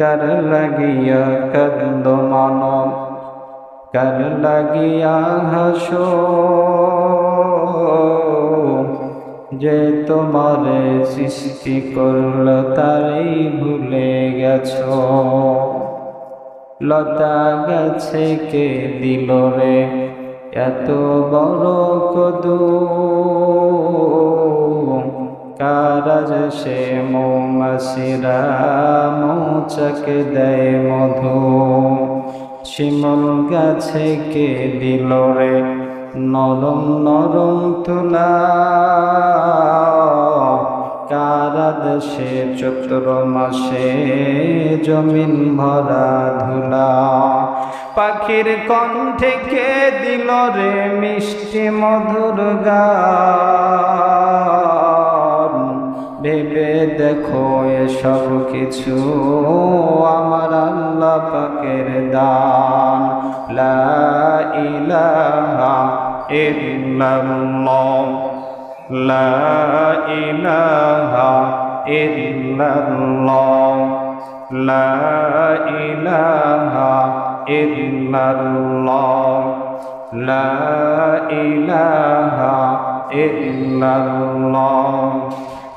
কার লাগিয়া কন্দ মানব কার লাগিয়া হাসো যে তোমারে সৃষ্টি করল তারই ভুলে গেছ লতা গাছে কে দিল রে এত বড় কদু কারাজ সে মৌমাসিরা মৌচাকে দেয় মধু। শিমল গাছে কে দিল রে? নরম নরম তুলা। কারা দেশে চৈত্র মাসে জমিন ভরা ধুলা। পাখির কণ্ঠে কে দিল রে মিষ্টি মধুর গান ভেবে দেখো এসব কিছু। আমার আল্লাহ পাকের দান। লা ইলাহা ইল্লাল্লাহ। লা ইলাহা লা ইলাহা লা ইলাহা